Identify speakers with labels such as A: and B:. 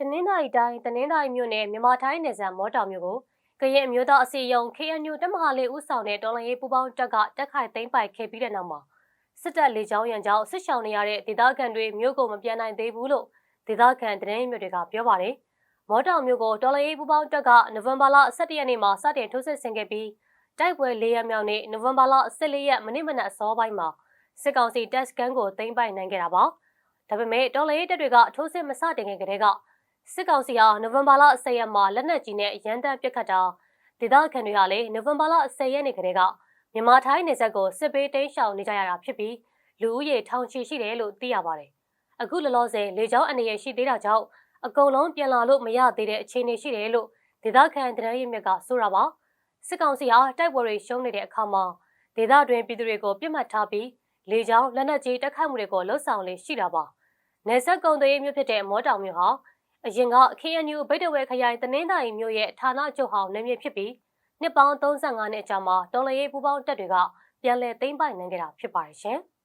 A: တနင်္သာရီတိုင်းတနင်္သာရီမြို့နယ်မြန်မာထိုင်းနယ်စပ်မော်တောင်မြို့ကိုကရင်အမျိုးသားအစည်းအရုံး KNU တပ်မဟာလေးဦးဆောင်တဲ့တော်လှန်ရေးပူးပေါင်းတပ်ကတက်ခိုက်သိမ်းပိုက်ခဲ့ပြီးတဲ့နောက်မှာစစ်တပ်လေကြောင်းရန်ကြောင့်စစ်ရှောင်နေရတဲ့ဒေသခံတွေမြို့ကိုမပြန်နိုင်သေးဘူးလို့ဒေသခံသတင်းမြို့တွေကပြောပါတယ်။မော်တောင်မြို့ကိုတော်လှန်ရေးပူးပေါင်းတပ်ကနိုဝင်ဘာလ17ရက်နေ့မှာစတင်ထိုးစစ်ဆင်ခဲ့ပြီးတိုက်ပွဲ၄ရက်မြောက်နေ့နိုဝင်ဘာလ14ရက်မနေ့မနက်အစောပိုင်းမှာစစ်ကောင်စီတပ်စခန်းကိုသိမ်းပိုက်နိုင်ခဲ့တာပါ။ဒါပေမဲ့တော်လှန်ရေးတပ်တွေကထိုးစစ်မစတင်ခင်ကတည်းက စစ်ကောင်စီဟာနိုဝင်ဘာလ10ရက်မှာလက်နက်ကြီးနဲ့ရန်တပ်ပစ်ခတ်တာဒေသခံတွေကလည်းနိုဝင်ဘာလ10ရက်နေ့ကတည်းကမြန်မာထိုင်းနယ်စပ်ကိုစစ်ပေးတိမ်းရှောင်နေကြရတာဖြစ်ပြီးလူဦးရေထောင်ချီရှိတယ်လို့သိရပါတယ်။အခုလောလောဆယ်လေကြောင်းအနေရရှိသေးတာကြောင့်အကုန်လုံးပြန်လာလို့မရသေးတဲ့အခြေအနေရှိတယ်လို့ဒေသခံသတင်းရင်းမြစ်ကဆိုတာပါ။စစ်ကောင်စီဟာတိုက်ပွဲတွေရှုံးနေတဲ့အခါမှာဒေသတွင်းပြည်သူတွေကိုပြစ်မှတ်ထားပြီးလေကြောင်းလက်နက်ကြီးတက်ခတ်မှုတွေကိုလှုပ်ဆောင်လေရှိတာပါ။နယ်စပ်ကုန်းသေးမြို့ဖြစ်တဲ့မော်တောင်မြို့ဟာ အရင်က KNU ဗိတ်တဝဲခရိုင်တနင်္သာရီမြို့ရဲ့ဌာနချုပ်ဟောင်းနေမြေဖြစ်ပြီးနှစ်ပေါင်း35နှစ်ကြာမှတော်လရေးပူပေါင်းတပ်တွေကပြန်လည်သိမ်းပိုက်နိုင်ခဲ့တာဖြစ်ပါတယ်ရှင်။